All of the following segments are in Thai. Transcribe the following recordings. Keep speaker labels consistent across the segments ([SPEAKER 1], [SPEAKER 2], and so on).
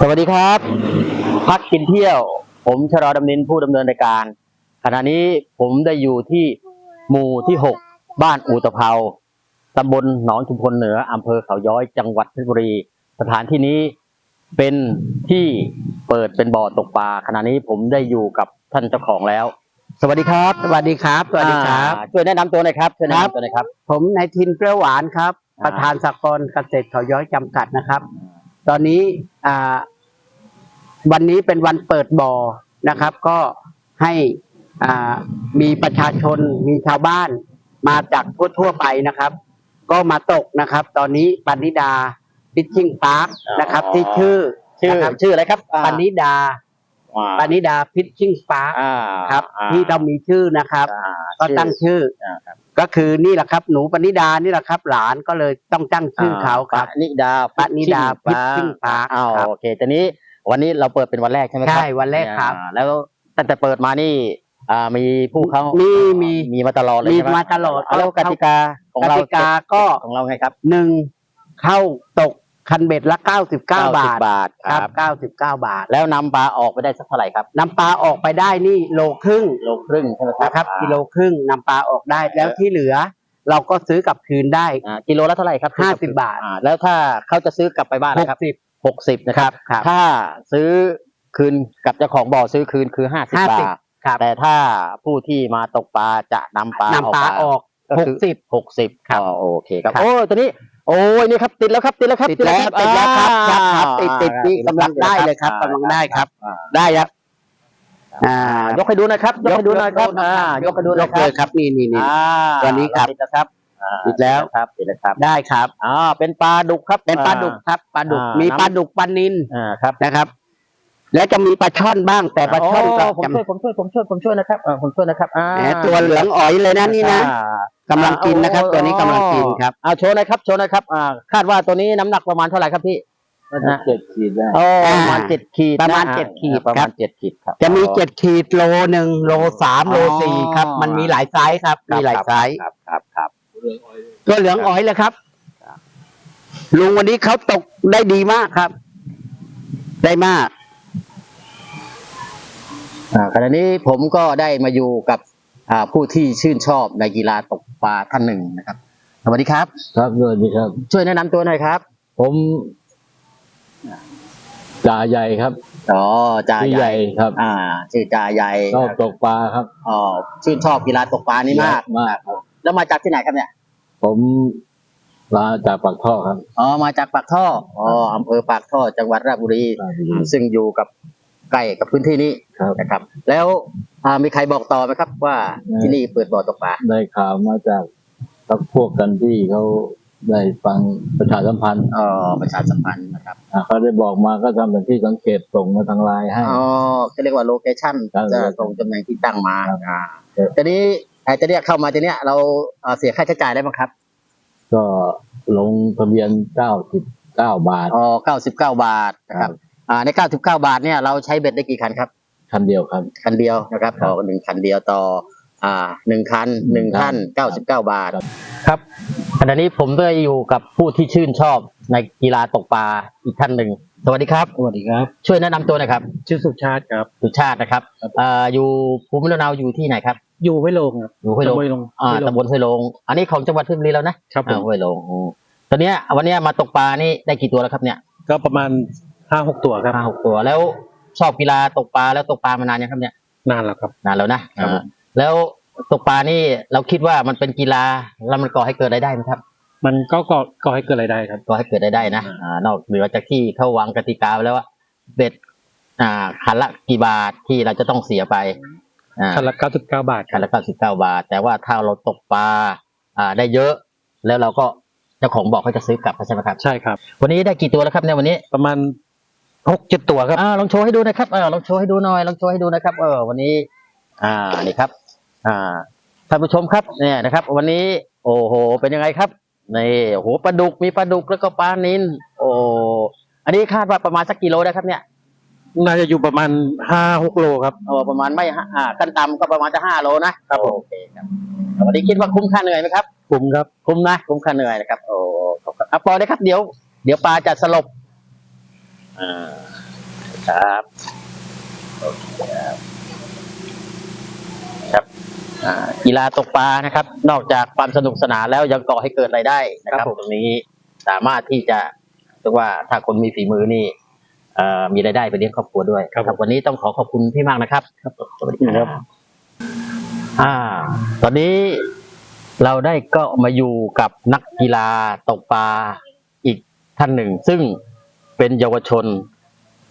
[SPEAKER 1] สวัสดีครับ พักกินเที่ยว ผมชรอดำนินผู้ดำเนินรายการ ขณะนี้ผมได้อยู่ที่หมู่ที่หกบ้านอูตะเภาตำบลหนองชุมพลเหนืออำเภอเขาย้อยจังหวัดเพชรบุรี สถานที่นี้เป็นที่เปิดเป็นบ่อตกปลาขณะนี้ผมได้อยู่กับท่านเจ้าของแล้ว สวัสดีครับ
[SPEAKER 2] สวัสดีครับสวัสดีครับ
[SPEAKER 1] อ่าช่วยแนะนำตัวหน่อยครับช่วยแนะนำตัวหน่อยครับ
[SPEAKER 2] ผมนายทินเปรี้ยวหวานครับ
[SPEAKER 1] อ่า
[SPEAKER 2] ประธานสากลเกษตรเขาย้อยจำกัดนะครับ ตอนนี้อ่าวันนี้เป็นวันเปิดบ่อนะครับ ก็ให้อ่ามีประชาชนมีชาวบ้านมาจากทั่วๆไปนะครับ ก็มาตกนะครับ ตอนนี้ปณิดาฟิชชิ่งพาร์คนะครับ ที่ชื่อ
[SPEAKER 1] ชื่อ
[SPEAKER 2] นะครับ
[SPEAKER 1] ชื่ออะไรครับอ่า
[SPEAKER 2] ปณิดา
[SPEAKER 1] อ่า
[SPEAKER 2] ปณิดาฟิชชิ่งพาร์ค
[SPEAKER 1] อ่า
[SPEAKER 2] ครับ
[SPEAKER 1] อ่า
[SPEAKER 2] ที่เรามีชื่อนะครับ
[SPEAKER 1] อ่า
[SPEAKER 2] ก็ตั้งชื่อ
[SPEAKER 1] อ่าครับ
[SPEAKER 2] ก็คือนี่แหละครับ หนูปณิดานี่แหละครับ หลานก็เลยต้องตั้งชื่อเขาครับ
[SPEAKER 1] ปณิดา
[SPEAKER 2] ปณิดา Fishing Park
[SPEAKER 1] อ้าว
[SPEAKER 2] ครับ
[SPEAKER 1] โอเคตอนนี้วันนี้เราเปิดเป็นวันแรกใช่ไหมครับ
[SPEAKER 2] ใช่วันแรกครับ
[SPEAKER 1] อ่าแล้วตั้งแต่เปิดมานี่อ่ามีผู้เขา
[SPEAKER 2] มี
[SPEAKER 1] มี
[SPEAKER 2] มี
[SPEAKER 1] มีมาตลอดเลย
[SPEAKER 2] มี
[SPEAKER 1] ใช่ไหม
[SPEAKER 2] มาตลอด
[SPEAKER 1] อ่าแล้วกติกาของ
[SPEAKER 2] ก
[SPEAKER 1] เรา
[SPEAKER 2] ติกาก็
[SPEAKER 1] ของเราไงครับ
[SPEAKER 2] หนึ่งเข้าตก คันเบ็ดละเก้าสิบเก้าบาท
[SPEAKER 1] บาทค
[SPEAKER 2] ค
[SPEAKER 1] รั
[SPEAKER 2] รับบเก้าสิบเก้าบาท
[SPEAKER 1] แล้วนำปลาออกไปได้สักเท่าไหร่ครับ
[SPEAKER 2] นำปลาออกไปได้นี่โลครึ่ง
[SPEAKER 1] โลครึ่งใช่ไหมครับ
[SPEAKER 2] นะครับ
[SPEAKER 1] อ่า
[SPEAKER 2] กิโลครึ่งนำปลาออกได้แล้วที่เหลือ เราก็ซื้อกลับคืนได้
[SPEAKER 1] อ่ากิโลละเท่าไหร่ครับ
[SPEAKER 2] ห้าสิบบาท
[SPEAKER 1] อ่าแล้วถ้าเขาจะซื้อกลับไปบ้าน
[SPEAKER 2] ห
[SPEAKER 1] นะ
[SPEAKER 2] ก
[SPEAKER 1] ครับ
[SPEAKER 2] สิบ
[SPEAKER 1] หกสิบนะครับ
[SPEAKER 2] ครับ
[SPEAKER 1] ถ้าซื้อคืนกับเจ้าของบ่อซื้อคืนคือห้าสิบ
[SPEAKER 2] 50
[SPEAKER 1] บาท
[SPEAKER 2] ครับ
[SPEAKER 1] แต่ถ้าผู้ที่มาตกปลาจะนำปลานำ
[SPEAKER 2] ปลาออก
[SPEAKER 1] ก็
[SPEAKER 2] ห
[SPEAKER 1] คื
[SPEAKER 2] กสิบ
[SPEAKER 1] หกสิบ
[SPEAKER 2] ครับ
[SPEAKER 1] อ๋อโอเคครับ
[SPEAKER 2] ครับ
[SPEAKER 1] โอ้ยตัวนี้ โอ้ยนี่ครับติดแล้วครับติดแล้วครับ
[SPEAKER 2] ติดแล้วติดแล้วครับครับครับติดติดนี่
[SPEAKER 1] อ่ากำ
[SPEAKER 2] ลังได้เลยครับ
[SPEAKER 1] อ่ากำ
[SPEAKER 2] ลังได้ครับ
[SPEAKER 1] อ่า
[SPEAKER 2] ได้ครับอ่า
[SPEAKER 1] ยกให้ดูหนะครับ ยกให้ดูหน่อยครับอ่ายกให้ดูห
[SPEAKER 2] ย
[SPEAKER 1] น่อย
[SPEAKER 2] ก
[SPEAKER 1] ค
[SPEAKER 2] เล
[SPEAKER 1] รับ
[SPEAKER 2] ยครับนี่นี่นี่
[SPEAKER 1] อ่า
[SPEAKER 2] ตัวนี้ครับ
[SPEAKER 1] ติดแล้วครับอ่า
[SPEAKER 2] ติดแล้ว
[SPEAKER 1] ครับติดแล้วครับ
[SPEAKER 2] ได้ครับ
[SPEAKER 1] อ่าเป็นปลาดุกครับ
[SPEAKER 2] เป็นปลาดุกครับปลาดุก
[SPEAKER 1] อ่ามี
[SPEAKER 2] มีปลาดุกปลานิน
[SPEAKER 1] อ่าครับ
[SPEAKER 2] นะครับ และจะมีปลาช่อนบ้างแต่ปลาช่อนก็
[SPEAKER 1] ผม
[SPEAKER 2] จะ
[SPEAKER 1] ช่วยผมช่วยผมช่วยผมช่วยนะครับอ่าผมช่วยนะครับอ่า
[SPEAKER 2] แหมตัวเหลืองอ๋อยเลยนะนี่นะ
[SPEAKER 1] อ่า
[SPEAKER 2] กำลังกินนะครับ ตัวนี้กำลังกินครับ
[SPEAKER 1] อ่าโชว์หนะครับโชว์หนะครับอ่าคาดว่าตัวนี้น้ำหนักประมาณเท่าไหร่ครับพี่นะ
[SPEAKER 3] เจ็ดขีดได้
[SPEAKER 1] โอ้
[SPEAKER 2] อ่า
[SPEAKER 1] ประมาณเจ็ดขีดน
[SPEAKER 2] ประมาณ
[SPEAKER 1] อ่
[SPEAKER 2] เจ็ดขีด
[SPEAKER 1] ประ
[SPEAKER 2] ครั
[SPEAKER 1] มาณ
[SPEAKER 2] บ
[SPEAKER 1] เจ็ดขีดครับ
[SPEAKER 2] จะมีเจ็ดขีดโลหนึ่งโลสามโล
[SPEAKER 1] อ๋อ
[SPEAKER 2] สี่ครับ มันมีหลายไซส์ครับ มีหลายไซส์
[SPEAKER 1] ครับครับครับ
[SPEAKER 2] ตัวเหลืองอ๋อยเลยครับลุงวันนี้เขาตกได้ดีมากครับ ได้มาก
[SPEAKER 1] อ่า ขณะนี้ผมก็ได้มาอยู่กับอ่าผู้ที่ชื่นชอบในกีฬาตกปลาท่านหนึ่งนะครับสวัสดีครับ
[SPEAKER 3] ครับสวัสดีครับ
[SPEAKER 1] ช่วยแนะนำตัวหน่อยครับ
[SPEAKER 3] ผมจ่าใหญ่ครับ
[SPEAKER 1] อ๋อจ่า
[SPEAKER 3] พี่
[SPEAKER 1] ให
[SPEAKER 3] ให
[SPEAKER 1] ญ่
[SPEAKER 3] ญ่ครับ
[SPEAKER 1] อ่าชื่อจ่าใหญ่
[SPEAKER 3] ชอบตกปลาครับ
[SPEAKER 1] อ๋อชื่นชอบกีฬาตกปลานี่มาก
[SPEAKER 3] มากครับ
[SPEAKER 1] แล้วมาจากที่ไหนครับเนี่ย
[SPEAKER 3] ผมมาจากปากท่อครับ
[SPEAKER 1] อ๋อ มาจากปากท่อ อ๋ออำเภอปากท่อ จังหวัดราชบุรี ซึ่งอยู่กับ ใกล้กับพื้นที่นี้
[SPEAKER 3] ครับ
[SPEAKER 1] นะครับ แล้วอ่ามีใครบอกต่อไหมครับ ว่า
[SPEAKER 3] อืม
[SPEAKER 1] ที่นี่เปิดบ่อตกปลา
[SPEAKER 3] ได้ข่าวมาจากพักพวกกันที่เขาได้ฟังประชาสัมพันธ์
[SPEAKER 1] อ๋อประชาสัมพันธ์นะครับ
[SPEAKER 3] อ่าเขาได้บอกมาก็ทำเป็นที่สังเกตส่งมาทางไลน์ให้
[SPEAKER 1] อ๋อก็เรียกว่าโลเคชั่น
[SPEAKER 3] ครับ
[SPEAKER 1] จะตรงตำแหน่งที่ตั้งมา
[SPEAKER 3] ครับ
[SPEAKER 1] อ่า
[SPEAKER 3] ครับ
[SPEAKER 1] ทีนี้ไอ้จะเรียกเข้ามาทีเนี้ยเราเอ่อเสียค่าใช้จ่ายได้ไหมครับ
[SPEAKER 3] ก็ลงทะเบียนเก้าสิบเก้าบาท
[SPEAKER 1] อ๋อเก้าสิบเก้าบาทนะครับ อ่าในเก้าสิบเก้าบาทเนี่ยเราใช้เบ็ดได้กี่คันครับ
[SPEAKER 3] คันเดียวครับ
[SPEAKER 1] คันเดียวนะครับ
[SPEAKER 3] ครับ
[SPEAKER 1] ต่อหนึ่งคันเดียวต่ออ่าหนึ่งคันหนึ่งท่าน
[SPEAKER 3] ครั
[SPEAKER 1] เก้า
[SPEAKER 3] บ
[SPEAKER 1] สิบเก้าบาทครับขณะนี้ผมได้อยู่กับผู้ที่ชื่นชอบในกีฬาตกปลาอีกท่านหนึ่งสวัสดีครับ
[SPEAKER 3] สวัสดีครับ
[SPEAKER 1] ช่วยแนะนำตัวหน่อยครับ
[SPEAKER 4] ชื่อสุชาติครับ
[SPEAKER 1] สุชาตินะครับอ่าอยู่ภูมิลำเนาอยู่ที่ไหนครับ
[SPEAKER 4] อยู่ห้วยโลงครับ
[SPEAKER 1] อยู่ห้วยโลง
[SPEAKER 4] ตำบลห้วยโลง
[SPEAKER 1] อ่า
[SPEAKER 4] ห้วยโลง
[SPEAKER 1] ตำบลห้วยโลงอันนี้ของจังหวัดเพชรบุรีแล้วนะครับ
[SPEAKER 4] ผม
[SPEAKER 1] อ่าห้วยโลงอืมตอนเนี้ยวันเนี้ยมาตกปลานี่ได้กี่ตัวแล้วครับเนี่ย
[SPEAKER 4] ก็ประมาณ ห้าหกตัวครับ
[SPEAKER 1] ห้าหกตัว แล้วชอบกีฬาตกปลาแล้วตกปลามานานยังครับเนี่ย
[SPEAKER 4] นานแล้วครับ
[SPEAKER 1] นานแล้วนะครับ
[SPEAKER 4] ผม
[SPEAKER 1] อ่าแล้วตกปลานี่เราคิดว่ามันเป็นกีฬาแล้วมันก่อให้เกิดรายได้ไหมครับ
[SPEAKER 4] มันก็ก่อก่อให้เกิดรายได้ครับ
[SPEAKER 1] ก็ให้เกิดรายได้นะอ่านอกเหนือจากที่เขาวางกติกาไว้แล้วว่าเบ็ดอ่าคันละกี่บาทที่เราจะต้องเสียไปอ่า
[SPEAKER 4] คันละเก้าสิบเก้าบาทค
[SPEAKER 1] คั
[SPEAKER 4] รั
[SPEAKER 1] น
[SPEAKER 4] บ
[SPEAKER 1] ละเก้าสิบเก้าบาท แต่ว่าถ้าเราตกปลาอ่าได้เยอะแล้วเราก็เจ้าของบอกเขาจะซื้อกลับใช่ไหมครับ
[SPEAKER 4] ใช่ครับ
[SPEAKER 1] วันนี้ได้กี่ตัวแล้วครับเนี่ยวันนี้
[SPEAKER 4] ประมาณ หกเจ็ดตัวครับ
[SPEAKER 1] อ่าลองโชว์ให้ดูนะครับเออลองโชว์ให้ดูหน่อยลองโชว์ให้ดูนะครับ เออวันนี้ อ่านี่ครับ อ่าท่านผู้ชมครับเนี่ยนะครับ วันนี้ โอ้โห เป็นยังไงครับนี่โอ้โหปลาดุกมีปลาดุกแล้วก็ปลานินโอ้อันนี้คาดว่าประมาณสักกิโลได้ครับ เนี่ย
[SPEAKER 4] น่าจะอยู่ประมาณห้าหกโลครับ
[SPEAKER 1] โอ้ประมาณไม่ห้าอ่าขั้นต่ำก็ประมาณจะห้าโลนะครับโอเคครับวันนี้คิดว่าคุ้มค่าเหนื่อยไหมครับ
[SPEAKER 4] กลุ่มครับ
[SPEAKER 1] คุ้มนะคุ้มค่าเหนื่อยนะครับโอ้ขอบคุณอะปล่อยได้ครับเดี๋ยวเดี๋ยวปลาจะสลบ อ่าครับโอเคครับครับอ่ากีฬาตกปลานะครับ นอกจากความสนุกสนานแล้วยังก่อให้เกิดรายได้นะครับตรงนี้สามารถที่จะเรียกว่าถ้าคนมีฝีมือนี่เอ่อมีรายได้ไปเลี้ยงครอบครัวด้วย
[SPEAKER 4] ครับผม
[SPEAKER 1] วันนี้ต้องขอขอบคุณพี่มากนะครับสวัสดีครับ อ่า ตอนนี้เราได้ก็มาอยู่กับนักกีฬาตกปลาอีกท่านหนึ่ง ซึ่ง เป็นเยาวชน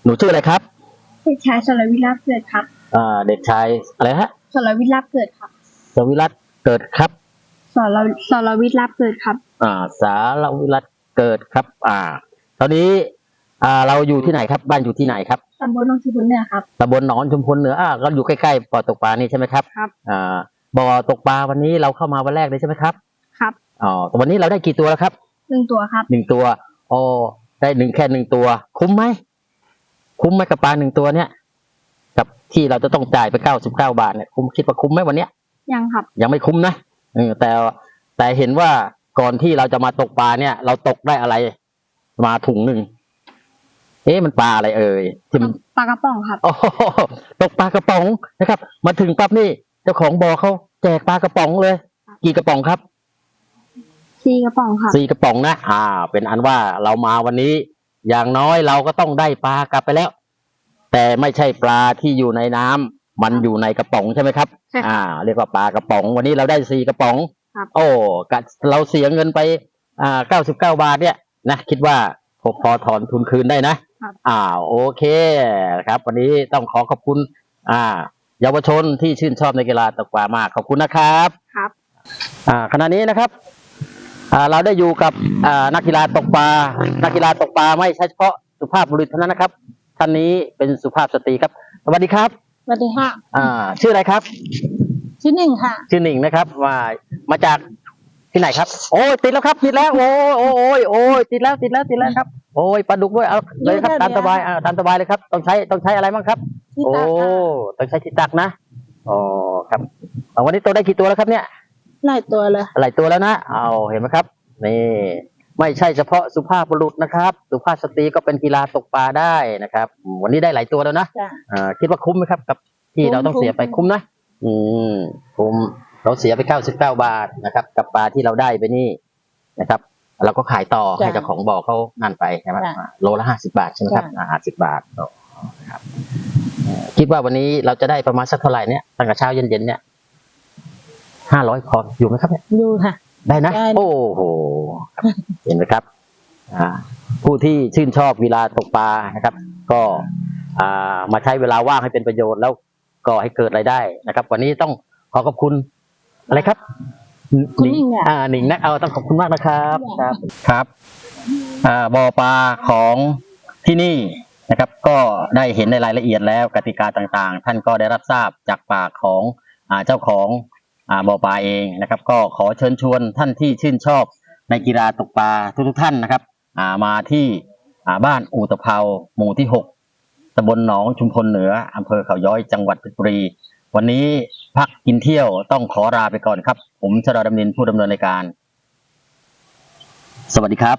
[SPEAKER 1] หนูชื่ออะไรครับ
[SPEAKER 5] เด็กชายสรวิทย์ลาบเกิดครับ
[SPEAKER 1] อ่าเด็กชายอะไรฮะ
[SPEAKER 5] สรวิทย์ลาบเกิดครับ
[SPEAKER 1] สวิรัตเกิดครับ
[SPEAKER 5] สรสรวิทย์ลาบเกิดครับ
[SPEAKER 1] อ่า สารวิรัตเกิดครับ อ่า ตอนนี้ อ่าเราอยู่ที่ไหนครับ บ้านอยู่ที่ไหนครับ
[SPEAKER 5] ตำบลหนองชุมพลเหนือครับ
[SPEAKER 1] ตำบลหนองชุมพลเหนืออ่าก็อยู่ใกล้ๆบ่อตกปลานี่ใช่ไหมครับ
[SPEAKER 5] ครับ
[SPEAKER 1] อ่าบ่อตกปลาวันนี้เราเข้ามาวันแรกเลยใช่ไหมครับ
[SPEAKER 5] ครับ
[SPEAKER 1] อ๋อแต่วันนี้เราได้กี่ตัวแล้วครับ
[SPEAKER 5] หนึ่งตัวครับ
[SPEAKER 1] หนึ่งตัวอ๋อ ได้หนึ่งแค่หนึ่งตัว คุ้มไหมคุ้มไหมกับปลาหนึ่งตัวเนี้ยกับที่เราจะต้องจ่ายไปเก้าสิบเก้าบาทเนี่ยคุ้มคิดว่าคุ้มไหมวันเนี้ย
[SPEAKER 5] ยังครับ
[SPEAKER 1] ยังไม่คุ้มนะเออแต่แต่เห็นว่าก่อนที่เราจะมาตกปลาเนี่ย เราตกได้อะไร มาถุงหนึ่งเอ๊ะมันปลาอะไรเอ่ยที่มัน
[SPEAKER 5] ปลากระป๋องครับ
[SPEAKER 1] โอ้โหตกปลากระป๋องนะครับ มาถึงปั๊บนี่เจ้าของบ่อเขาแจกปลากระป๋องเลย กี่กระป๋องครับ
[SPEAKER 5] ซีกระป๋องครับ
[SPEAKER 1] สี่กระป๋องนะอ่า เป็นอันว่าเรามาวันนี้ อย่างน้อยเราก็ต้องได้ปลากลับไปแล้ว แต่ไม่ใช่ปลาที่อยู่ในน้ำมันอยู่ในกระป๋องใช่ไหมครับ
[SPEAKER 5] ใช่ครับ
[SPEAKER 1] อ่า เรียกว่าปลากระป๋อง วันนี้เราได้สี่กระป๋อง
[SPEAKER 5] ครับ
[SPEAKER 1] โอ้กะเราเสียเงินไปอ่าเก้าสิบเก้าบาทเนี่ยนะคิดว่าพอพอถอนทุนคืนได้นะ ครับ อ่าโอเคครับ วันนี้ต้องขอขอบคุณ อ่า เยาวชนที่ชื่นชอบในกีฬาตกปลามากขอบคุณนะครับ
[SPEAKER 5] ครับ
[SPEAKER 1] อ่าขณะนี้นะครับอ่า เราได้อยู่กับอ่านักกีฬาตกปลา นักกีฬาตกปลาไม่ใช่เฉพาะสุภาพบุรุษเท่านั้นนะครับ ท่านนี้เป็นสุภาพสตรีครับ สวัสดีครับ
[SPEAKER 5] สวัสดีค่ะ
[SPEAKER 1] อ่า ชื่ออะไรครับ
[SPEAKER 5] ชื่อหนึ่งค่ะ
[SPEAKER 1] ชื่อหนิงนะครับมามาจากที่ไหนครับ โอ้ยติดแล้วครับ ติดแล้ว โอ้ยโอ้ยโอ้ยติดแล้ว ติดแล้ว ติดแล้วครับ โอ้ยปลาดุกด้วย เอาเลยครับ
[SPEAKER 5] เยอะ
[SPEAKER 1] ตาม
[SPEAKER 5] เลย
[SPEAKER 1] สบาย
[SPEAKER 5] อะ
[SPEAKER 1] อ่าตามสบายเลยครับ ต้องใช้ ต้องใช้อะไรบ้างครับ
[SPEAKER 5] ที่
[SPEAKER 1] โอ้
[SPEAKER 5] ตากค่ะ
[SPEAKER 1] ต้องใช้ที่ตักนะ อ๋อ ครับเอาวันนี้ตัวได้กี่ตัวแล้วครับเนี่ย
[SPEAKER 5] หลายตัวเลย
[SPEAKER 1] หลายตัวแล้วนะ เอาเห็นไหมครับ นี่ไม่ใช่เฉพาะสุภาพบุรุษนะครับ สุภาพสตรีก็เป็นกีฬาตกปลาได้นะครับอืมวันนี้ได้หลายตัวแล้วนะ
[SPEAKER 5] จ้ะ
[SPEAKER 1] อ่าคิดว่าคุ้มไหมครับกับที่
[SPEAKER 5] คุ้ม
[SPEAKER 1] เราต้องเสียไป
[SPEAKER 5] คุ้ม
[SPEAKER 1] คุ้มนะ อืมคุ้มเราเสียไปเก้าสิบเก้าบาทนะครับ กับปลาที่เราได้ไปนี่นะครับ เราก็ขายต่อให้เจ้าของบ่อเขานั่นไปใช่ไหมอ่าโลละห้าสิบาทใช่ไหมครับห้าสิบาทอ๋อครับเอ่อคิดว่าวันนี้เราจะได้ประมาณสักเท่าไหร่เนี่ยตั้งแต่เช้าเย็นๆเนี่ย ห้าร้อยพออยู่ไหมครับเนี่ย
[SPEAKER 5] ดูค่ะ
[SPEAKER 1] ได้นะ
[SPEAKER 5] ได้
[SPEAKER 1] โอ้โห เห็นไหมครับอ่าผู้ที่ชื่นชอบกีฬาตกปลานะครับ ก็อ่ามาใช้เวลาว่างให้เป็นประโยชน์แล้วก็ให้เกิดรายได้นะครับ วันนี้ต้องขอขอบคุณอะไรครับ
[SPEAKER 5] คุณหนิงอะ
[SPEAKER 1] อ่าหนิงนะเอาต้องขอบคุณมากนะครับ
[SPEAKER 5] ค่ะ
[SPEAKER 1] ครับ ครับอ่าบ่อปลาของที่นี่นะครับ ก็ได้เห็นในรายละเอียดแล้วกติกาต่างๆ ท่านก็ได้รับทราบจากปากของอ่าเจ้าของอ่า บ่อปลาเองนะครับ ก็ขอเชิญชวนท่านที่ชื่นชอบในกีฬาตกปลาทุกๆท่านนะครับอ่ามาที่อ่าบ้านอูตะเภาหมู่ที่หกตำบลหนองชุมพลเหนืออำเภอเขาย้อยจังหวัดเพชรบุรี วันนี้พักกินเที่ยวต้องขอลาไปก่อนครับ ผมชรดำนินผู้ดำเนินรายการ สวัสดีครับ